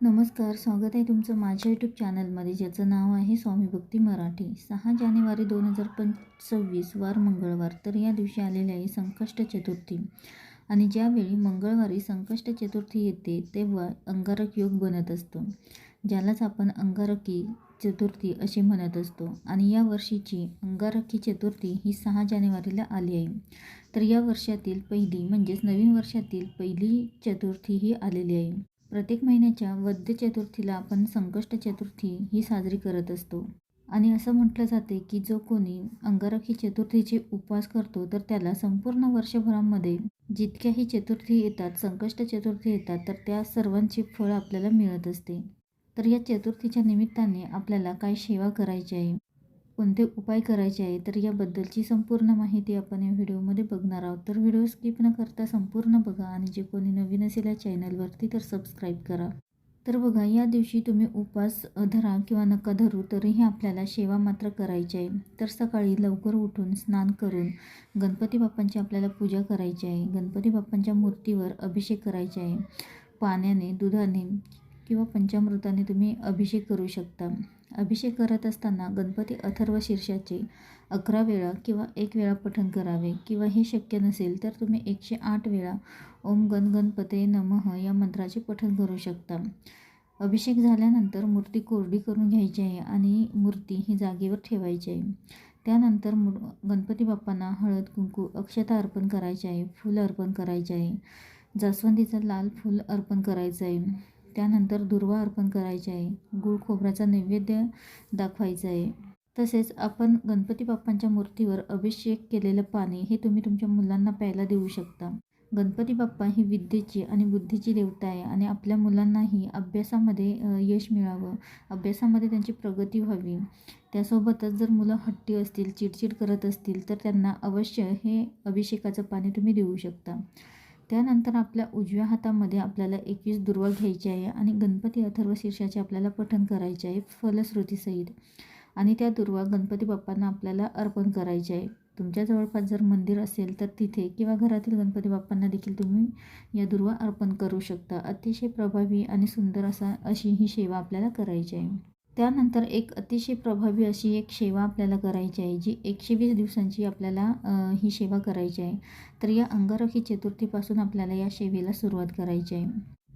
नमस्कार स्वागत आहे तुमचं माझ्या यूट्यूब चॅनलमध्ये ज्याचं नाव आहे स्वामी भक्ती मराठी. सहा जानेवारी दोन हजार पंचवीस वार मंगळवार. तर या दिवशी आलेले आहे संकष्ट चतुर्थी. आणि ज्यावेळी मंगळवारी संकष्ट चतुर्थी येते तेव्हा अंगारक योग बनत असतो ज्यालाच आपण अंगारकी चतुर्थी असे म्हणत असतो. आणि या वर्षीची अंगारकी चतुर्थी ही सहा जानेवारीला आली आहे. तर या वर्षातील पहिली म्हणजेच नवीन वर्षातील पहिली चतुर्थी ही आलेली आहे. प्रत्येक महिन्याच्या वद्य चतुर्थीला आपण संकष्ट चतुर्थी ही साजरी करत असतो. आणि असं म्हटलं जाते की जो कोणी अंगारकी चतुर्थीचे उपवास करतो तर त्याला संपूर्ण वर्षभरामध्ये जितक्याही चतुर्थी येतात संकष्ट चतुर्थी येतात तर त्या सर्वांचे फळ आपल्याला मिळत असते. तर या चतुर्थीच्या निमित्ताने आपल्याला काय सेवा करायची आहे? कोणते उपाय करायचे आहे तर याबद्दलची संपूर्ण माहिती आपण या व्हिडिओमध्ये बघणार आहोत. तर व्हिडिओ स्किप न करता संपूर्ण बघा आणि जे कोणी नवीन असेल या चॅनलवरती तर सबस्क्राईब करा. तर बघा या दिवशी तुम्ही उपवास धरा किंवा नका धरू तरीही आपल्याला सेवा मात्र करायची आहे. तर सकाळी लवकर उठून स्नान करून गणपती बाप्पांची आपल्याला पूजा करायची आहे. गणपती बाप्पांच्या मूर्तीवर अभिषेक करायचे आहे. पाण्याने दुधाने किंवा पंचामृताने तुम्ही अभिषेक करू शकता. अभिषेक करत असताना गणपती अथर्व शीर्षाचे अकरा वेळा किंवा एक वेळा पठण करावे किंवा हे शक्य नसेल तर तुम्ही एकशे आठ वेळा ओम गण गणपते नमः या मंत्राचे पठण करू शकता. अभिषेक झाल्यानंतर मूर्ती कोरडी करून घ्यायची आहे आणि मूर्ती ही जागेवर ठेवायची आहे. त्यानंतर मु गणपती बाप्पांना हळद कुंकू अक्षता अर्पण करायचे आहे फूल अर्पण करायचे आहे. जास्वंदीचं लाल फूल अर्पण करायचं आहे. त्यानंतर दुर्वा अर्पण करायची आहे. गूळ खोबऱ्याचा नैवेद्य दाखवायचा आहे. तसेच आपण गणपती बाप्पांच्या मूर्तीवर अभिषेक केलेलं पाणी हे तुम्ही तुमच्या मुलांना प्यायला देऊ शकता. गणपती बाप्पा ही विद्येची आणि बुद्धीची देवता आहे आणि आपल्या मुलांनाही अभ्यासामध्ये यश मिळावं. अभ्यासामध्ये त्यांची प्रगती व्हावी. त्यासोबतच जर मुलं हट्टी असतील चिडचिड करत असतील तर त्यांना अवश्य हे अभिषेकाचं पाणी तुम्ही देऊ शकता. त्यानंतर आपल्या उजव्या हातामध्ये आपल्याला एकवीस दुर्वा घ्यायची आहे आणि गणपती अथर्व शीर्षाचे आपल्याला पठण करायचे आहे फलश्रुतीसहित आणि त्या दुर्वा गणपती बाप्पांना आपल्याला अर्पण करायचे आहे. तुमच्या जवळपास जर मंदिर असेल तर तिथे किंवा घरातील गणपती बाप्पांना देखील तुम्ही या दुर्वा अर्पण करू शकता. अतिशय प्रभावी आणि सुंदर असा अशी ही सेवा आपल्याला करायची आहे. त्यानंतर एक अतिशय प्रभावी अशी एक सेवा आपल्याला करायची आहे जी एकशे वीस दिवसांची आपल्याला ही सेवा करायची आहे. तर या अंगारखी चतुर्थीपासून आपल्याला या सेवेला सुरुवात करायची आहे.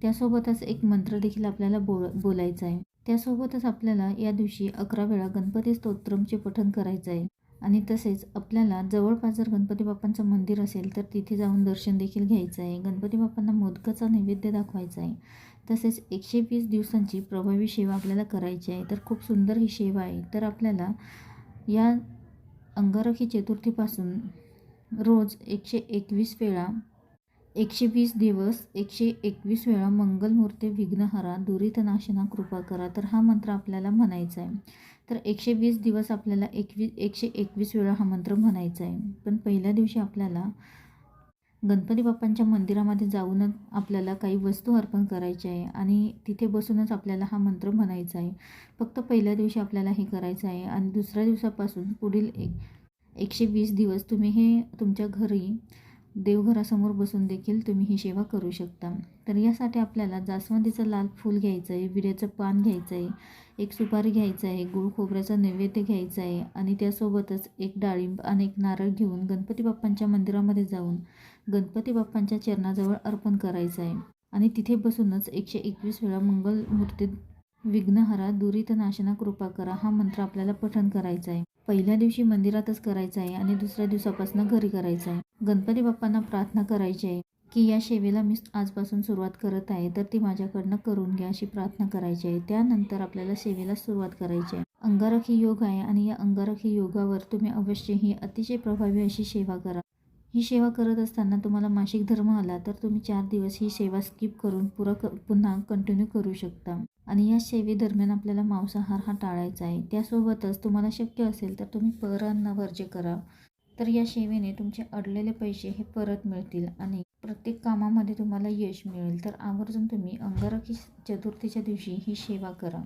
त्यासोबतच एक मंत्र देखील आपल्याला बोल बोलायचा आहे. त्यासोबतच आपल्याला या दिवशी अकरा वेळा गणपती स्तोत्रमचे पठण करायचं आहे. आणि तसेच आपल्याला जवळपास जर गणपती बाप्पांचं मंदिर असेल तर तिथे जाऊन दर्शन देखील घ्यायचं आहे. गणपती बाप्पांना मोदकाचा नैवेद्य दाखवायचा आहे. तसेच एकशे वीस दिवसांची प्रभावी सेवा आपल्याला करायची आहे तर खूप सुंदर ही सेवा आहे. तर आपल्याला या अंगारखी चतुर्थीपासून रोज एकशे एकवीस वेळा एकशे वीस दिवस एकशे एकवीस वेळा मंगलमूर्ती विघ्नहरा दुरितनाशना कृपा करा. तर हा मंत्र आपल्याला म्हणायचा आहे. तर एकशे वीस दिवस आपल्याला एकवीस एकशे एकवीस वेळा हा मंत्र म्हणायचा आहे. पण पहिल्या दिवशी आपल्याला गणपती बाप्पांच्या मंदिरामध्ये जाऊनच आपल्याला काही वस्तू अर्पण करायच्या आहे आणि तिथे बसूनच आपल्याला हा मंत्र म्हणायचा आहे. फक्त पहिल्या दिवशी आपल्याला हे करायचं आहे आणि दुसऱ्या दिवसापासून पुढील एक एकशे वीस दिवस तुम्ही हे तुमच्या घरी देवघरासमोर बसून देखील तुम्ही ही सेवा करू शकता. तर यासाठी आपल्याला जास्वंदीचं लाल फूल घ्यायचं आहे विड्याचं पान घ्यायचं आहे एक सुपारी घ्यायचं आहे गुळ खोबऱ्याचा नैवेद्य घ्यायचा आहे आणि त्यासोबतच एक डाळिंब आणि एक नारळ घेऊन गणपती बाप्पांच्या मंदिरामध्ये जाऊन गणपती बाप्पांच्या चरणाजवळ अर्पण करायचं आहे आणि तिथे बसूनच एकशे एकवीस वेळा मंगल मूर्तीत विघ्नहरा दुरित नाशना कृपा करा हा मंत्र आपल्याला पठण करायचा आहे. पहिल्या दिवशी मंदिरातच करायचं आहे आणि दुसऱ्या दिवसापासून घरी करायचं आहे. गणपती बाप्पांना प्रार्थना करायची आहे की या सेवेला मी आजपासून सुरुवात करत आहे तर ती माझ्याकडनं करून घ्या अशी प्रार्थना करायची आहे. त्यानंतर आपल्याला सेवेला सुरुवात करायची आहे. अंगारखी योग आहे आणि या अंगारखी योगावर तुम्ही अवश्य ही अतिशय प्रभावी अशी सेवा करा. ही सेवा करत असताना तुम्हाला मासिक धर्म आला तर तुम्ही चार दिवस ही सेवा स्किप करून पुरा क पुन्हा कंटिन्यू करू शकता. आणि या सेवेदरम्यान आपल्याला मांसाहार हा टाळायचा आहे. त्यासोबतच तुम्हाला शक्य असेल तर तुम्ही परांना वर्ज्य करा. तर या सेवेने तुमचे अडलेले पैसे हे परत मिळतील आणि प्रत्येक कामामध्ये तुम्हाला यश मिळेल. तर आवर्जून तुम्ही अंगारकी चतुर्थीच्या दिवशी ही सेवा करा.